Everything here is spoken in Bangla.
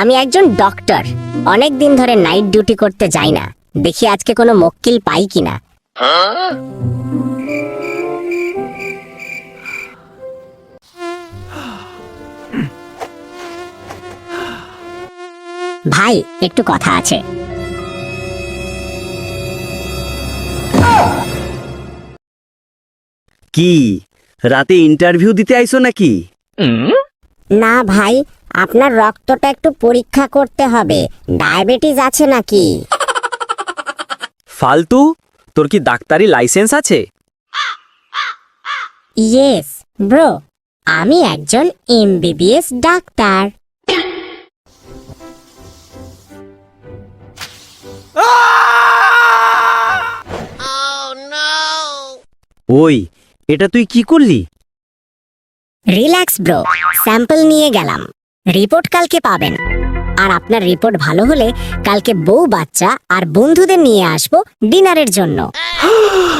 আমি একজন ডক্টর। অনেক দিন ধরে নাইট ডিউটি করতে যাই না। দেখি আজকে কোনো মক্কিল পাই কিনা। ভাই একটু কথা আছে। কি? রাতে ইন্টারভিউ দিতে আইছো নাকি? না ভাই আপনার রক্তটা একটু পরীক্ষা করতে হবে। ডায়াবেটিস আছে নাকি? ফালতু? তোর কি ডাক্তারি লাইসেন্স আছে? ইয়েস ব্রো আমি একজন এমবিবিএস ডাক্তার। ওই এটা তুই কি করলি? রিল্যাক্স ব্রো স্যাম্পল নিয়ে গেলাম। রিপোর্ট কালকে পাবেন। আর আপনার রিপোর্ট ভালো হলে কালকে বউ, বাচ্চা আর বন্ধুদের নিয়ে আসব ডিনারের জন্য।